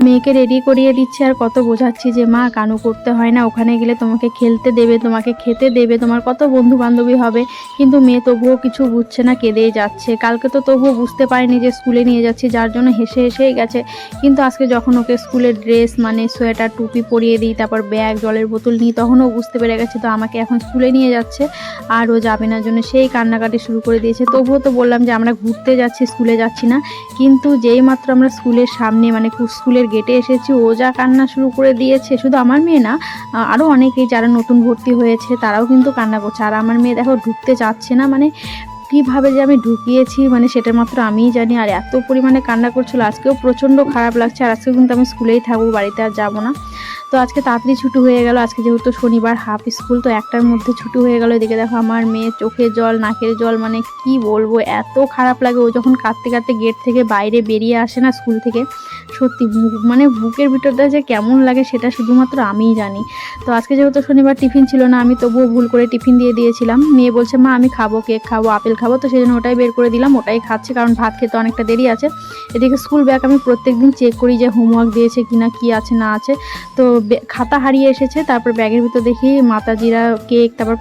মেয়েকে রেডি করিয়ে দিচ্ছে আর কত বোঝাচ্ছি যে, মা, কানু করতে হয় না, ওখানে গেলে তোমাকে খেলতে দেবে, তোমাকে খেতে দেবে, তোমার কত বন্ধু বান্ধবী হবে। কিন্তু মেয়ে তবুও কিছু বুঝছে না কেঁদেই যাচ্ছে। কালকে তো তবুও বুঝতে পারেনি যে, স্কুলে নিয়ে যাচ্ছি, যার জন্য হেসে হেসেই গেছে। কিন্তু আজকে যখন ওকে স্কুলের ড্রেস মানে সোয়েটার, টুপি পরিয়ে দিই, তারপর ব্যাগ, জলের বোতল নিই, তখনও বুঝতে পেরে গেছে, তো আমাকে এখন স্কুলে নিয়ে যাচ্ছে, আর ও যাবে না। জন্য সেই কান্নাকাটি শুরু করে দিয়েছে। তবুও তো বললাম যে, আমরা ঘুরতে যাচ্ছি, স্কুলে যাচ্ছি না। কিন্তু যেই মাত্র আমরা স্কুলের সামনে মানে স্কুলের গেটে এসেছি, ও যা কান্না শুরু করে দিয়েছে, শুধু আমার মেয়ে না আরও অনেকেই যারা নতুন ভর্তি হয়েছে, তারাও কিন্তু কান্না করছে। আর আমার মেয়ে দেখো ঢুকতে চাচ্ছে না মানে কীভাবে যে আমি ঢুকিয়েছি মানে সেটা মাত্র আমিই জানি। আর এত পরিমাণে কান্না করছিল, আজকেও প্রচণ্ড খারাপ লাগছে, আর আজকে কিন্তু আমি স্কুলেই থাকব, বাড়িতে আর যাব না। তো আজকে তাড়াতাড়ি ছুটি হয়ে গেল, আজকে যেহেতু শনিবার হাফ স্কুল, তো একটার মধ্যে ছুটি হয়ে গেল। এদিকে দেখো আমার মেয়ে চোখে জল, নাকের জল মানে কি বলব, এত খারাপ লাগে। ও যখন কাঁদতে কাঁদতে গেট থেকে বাইরে বেরিয়ে আসে না স্কুল থেকে সত্যি মানে বুকের ভিতরটা যে কেমন লাগে সেটা শুধুমাত্র আমিই জানি। তো আজকে যেহেতু শনিবার টিফিন ছিল না, আমি তবুও ভুল করে টিফিন দিয়ে দিয়েছিলাম। মেয়ে বলছে, মা, আমি খাব কেক, খাব আপেল, খাব। তো সেই জন্য ওটাই বের করে দিলাম, ওটাই খাচ্ছে কারণ ভাত খেতে অনেকটা দেরি আছে। এদিকে স্কুল ব্যাগ আমি প্রত্যেকদিন চেক করি যে হোমওয়ার্ক দিয়েছে কি না কী আছে, না আছে। তো খাতা হারিয়ে এসেছে, তারপর ব্যাগের ভিতর দেখি মাতাজিরা কেক, তারপর